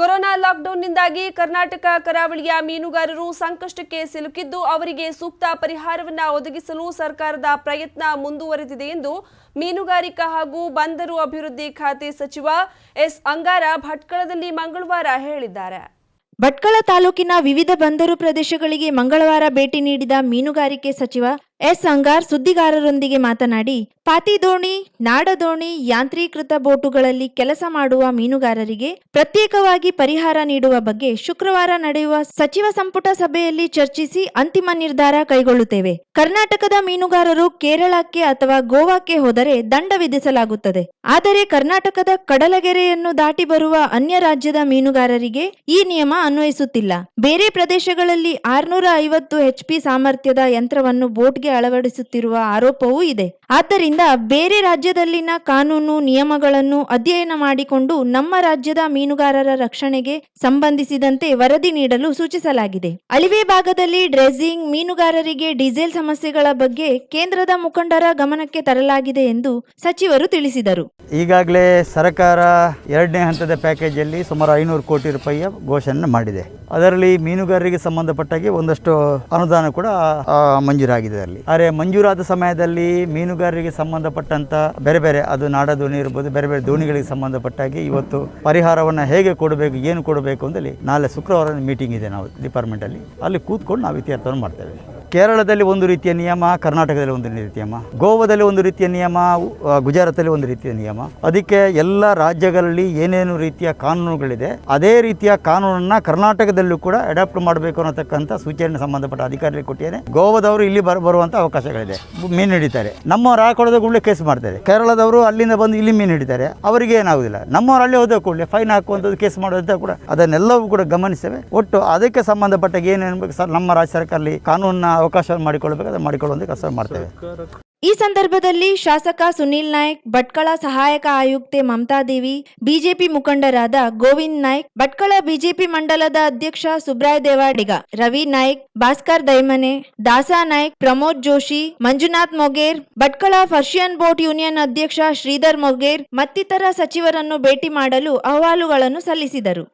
Corona ಲಾಕ್ಡೌನ್ನಿಂದಾಗಿ ಕರ್ನಾಟಕ ಕರಾವಳಿಯ ಮೀನುಗಾರರು ಸಂಕಷ್ಟಕ್ಕೆ ಸಿಲುಕಿದ್ದು ಅವರಿಗೆ ಸೂಕ್ತ ಪರಿಹಾರವನ್ನು ಒದಗಿಸಲು ಸರ್ಕಾರದ ಪ್ರಯತ್ನ ಮುಂದುವರೆದಿದೆ ಎಂದು ಮೀನುಗಾರಿಕಾ ಹಾಗೂ ಬಂದರು ಅಭಿವೃದ್ಧಿ ಖಾತೆ ಸಚಿವ ಎಸ್ ಅಂಗಾರ ಭಟ್ಕಳದಲ್ಲಿ ಮಂಗಳವಾರ ಹೇಳಿದ್ದಾರೆ. ಭಟ್ಕಳ ತಾಲೂಕಿನ ವಿವಿಧ ಬಂದರು ಪ್ರದೇಶಗಳಿಗೆ ಮಂಗಳವಾರ ಭೇಟಿ ನೀಡಿದ ಮೀನುಗಾರಿಕೆ ಸಚಿವ ಎಸ್ ಅಂಗಾರ್ ಸುದ್ದಿಗಾರರೊಂದಿಗೆ ಮಾತನಾಡಿ, ಪಾತಿ ದೋಣಿ ನಾಡದೋಣಿ ಯಾಂತ್ರೀಕೃತ ಬೋಟುಗಳಲ್ಲಿ ಕೆಲಸ ಮಾಡುವ ಮೀನುಗಾರರಿಗೆ ಪ್ರತ್ಯೇಕವಾಗಿ ಪರಿಹಾರ ನೀಡುವ ಬಗ್ಗೆ ಶುಕ್ರವಾರ ನಡೆಯುವ ಸಚಿವ ಸಂಪುಟ ಸಭೆಯಲ್ಲಿ ಚರ್ಚಿಸಿ ಅಂತಿಮ ನಿರ್ಧಾರ ಕೈಗೊಳ್ಳುತ್ತೇವೆ. ಕರ್ನಾಟಕದ ಮೀನುಗಾರರು ಕೇರಳಕ್ಕೆ ಅಥವಾ ಗೋವಾಕ್ಕೆ ಹೋದರೆ ದಂಡ ವಿಧಿಸಲಾಗುತ್ತದೆ. ಆದರೆ ಕರ್ನಾಟಕದ ಕಡಲಗೆರೆಯನ್ನು ದಾಟಿ ಬರುವ ಅನ್ಯ ರಾಜ್ಯದ ಮೀನುಗಾರರಿಗೆ ಈ ನಿಯಮ ಅನ್ವಯಿಸುತ್ತಿಲ್ಲ. ಬೇರೆ ಪ್ರದೇಶಗಳಲ್ಲಿ ಆರ್ನೂರ ಐವತ್ತು ಎಚ್ಪಿ ಸಾಮರ್ಥ್ಯದ ಯಂತ್ರವನ್ನು ಬೋಟ್ಗೆ ಅಳವಡಿಸುತ್ತಿರುವ ಆರೋಪವೂ ಇದೆ. ಆದ್ದರಿಂದ ಬೇರೆ ರಾಜ್ಯದಲ್ಲಿನ ಕಾನೂನು ನಿಯಮಗಳನ್ನು ಅಧ್ಯಯನ ಮಾಡಿಕೊಂಡು ನಮ್ಮ ರಾಜ್ಯದ ಮೀನುಗಾರರ ರಕ್ಷಣೆಗೆ ಸಂಬಂಧಿಸಿದಂತೆ ವರದಿ ನೀಡಲು ಸೂಚಿಸಲಾಗಿದೆ. ಅಳಿವೆ ಭಾಗದಲ್ಲಿ ಡ್ರೆಸ್ಸಿಂಗ್, ಮೀನುಗಾರರಿಗೆ ಡೀಸೆಲ್ ಸಮಸ್ಯೆಗಳ ಬಗ್ಗೆ ಕೇಂದ್ರದ ಮುಖಂಡರ ಗಮನಕ್ಕೆ ತರಲಾಗಿದೆ ಎಂದು ಸಚಿವರು ತಿಳಿಸಿದರು. ಈಗಾಗಲೇ ಸರ್ಕಾರ ಎರಡನೇ ಹಂತದ ಪ್ಯಾಕೇಜಲ್ಲಿ ಸುಮಾರು ಐನೂರು ಕೋಟಿ ರೂಪಾಯಿಯ ಘೋಷಣೆ ಮಾಡಿದೆ. ಅದರಲ್ಲಿ ಮೀನುಗಾರರಿಗೆ ಸಂಬಂಧಪಟ್ಟಾಗೆ ಒಂದಷ್ಟು ಅನುದಾನ ಕೂಡ ಮಂಜೂರಾಗಿದೆ ಅಲ್ಲಿ. ಆದರೆ ಮಂಜೂರಾದ ಸಮಯದಲ್ಲಿ ಮೀನುಗಾರರಿಗೆ ಸಂಬಂಧಪಟ್ಟಂತ ಬೇರೆ ಬೇರೆ, ಅದು ನಾಡ ದೋಣಿ ಇರ್ಬೋದು, ಬೇರೆ ಬೇರೆ ದೋಣಿಗಳಿಗೆ ಸಂಬಂಧಪಟ್ಟಾಗಿ ಇವತ್ತು ಪರಿಹಾರವನ್ನು ಹೇಗೆ ಕೊಡಬೇಕು, ಏನು ಕೊಡಬೇಕು ಅಂದಲ್ಲಿ ನಾಳೆ ಶುಕ್ರವಾರ ಮೀಟಿಂಗ್ ಇದೆ ನಾವು ಡಿಪಾರ್ಟ್ಮೆಂಟಲ್ಲಿ ಅಲ್ಲಿ ಕೂತ್ಕೊಂಡು ನಾವು ಇತಿಹಾಸವನ್ನು ಮಾಡ್ತೇವೆ. ಕೇರಳದಲ್ಲಿ ಒಂದು ರೀತಿಯ ನಿಯಮ, ಕರ್ನಾಟಕದಲ್ಲಿ ಒಂದು ರೀತಿಯ ನಿಯಮ, ಗೋವಾದಲ್ಲಿ ಒಂದು ರೀತಿಯ ನಿಯಮ ಗುಜರಾತಲ್ಲಿ ಒಂದು ರೀತಿಯ ನಿಯಮ. ಅದಕ್ಕೆ ಎಲ್ಲ ರಾಜ್ಯಗಳಲ್ಲಿ ಏನೇನು ರೀತಿಯ ಕಾನೂನುಗಳಿದೆ, ಅದೇ ರೀತಿಯ ಕಾನೂನನ್ನ ಕರ್ನಾಟಕದಲ್ಲೂ ಕೂಡ ಅಡಾಪ್ಟ್ ಮಾಡಬೇಕು ಅನ್ನತಕ್ಕಂಥ ಸೂಚನೆ ಸಂಬಂಧಪಟ್ಟ ಅಧಿಕಾರಿಗಳಿಗೆ ಕೊಟ್ಟಿದ್ದೇನೆ. ಗೋವಾದವರು ಇಲ್ಲಿ ಬರ ಬರುವಂಥ ಅವಕಾಶಗಳಿದೆ. ಮೀನು ಹಿಡಿತಾರೆ. ನಮ್ಮ ರಾಕೊಳದ ಕೂಡಲೇ ಕೇಸ್ ಮಾಡ್ತಾರೆ. ಕೇರಳದವರು ಅಲ್ಲಿಂದ ಬಂದು ಇಲ್ಲಿ ಮೀನು ಹಿಡಿತಾರೆ. ಅವರಿಗೆ ಏನಾಗುದಿಲ್ಲ. ನಮ್ಮವ್ರು ಅಲ್ಲಿ ಹೋದ ಕೂಡಲೇ ಫೈನ್ ಹಾಕುವಂಥದ್ದು ಕೇಸ್ ಮಾಡುವಂತ ಕೂಡ ಅದನ್ನೆಲ್ಲವೂ ಕೂಡ ಗಮನಿಸ್ತೇವೆ. ಒಟ್ಟು ಅದಕ್ಕೆ ಸಂಬಂಧಪಟ್ಟ ಏನೇನು ಸರ್, ನಮ್ಮ ರಾಜ್ಯ ಸರ್ಕಾರದಲ್ಲಿ ಕಾನೂನಿನ ಅವಕಾಶ ಮಾಡಿಕೊಳ್ಬೇಕಾದ್ರೆ ಮಾಡಿಕೊಳ್ಳುವಂತೆ ಕೆಲಸ ಮಾಡ್ತೇವೆ. ಈ ಸಂದರ್ಭದಲ್ಲಿ ಶಾಸಕ ಸುನೀಲ್ ನಾಯ್ಕ್, ಭಟ್ಕಳ ಸಹಾಯಕ ಆಯುಕ್ತೆ ಮಮತಾದೇವಿ ಬಿಜೆಪಿ ಮುಖಂಡರಾದ ಗೋವಿಂದ್ ನಾಯ್ಕ್, ಭಟ್ಕಳ ಬಿಜೆಪಿ ಮಂಡಲದ ಅಧ್ಯಕ್ಷ Subray Devadiga, Ravi Naik, Bhaskar Daimane, Dasa Naik, Pramod Joshi, Manjunath Moger, Bhatkal purse seine boat union ಅಧ್ಯಕ್ಷ ಶ್ರೀಧರ್ ಮೊಗೇರ್ ಮತ್ತಿತರ ಸಚಿವರನ್ನು ಭೇಟಿ ಮಾಡಲು ಅಹವಾಲುಗಳನ್ನು ಸಲ್ಲಿಸಿದರು.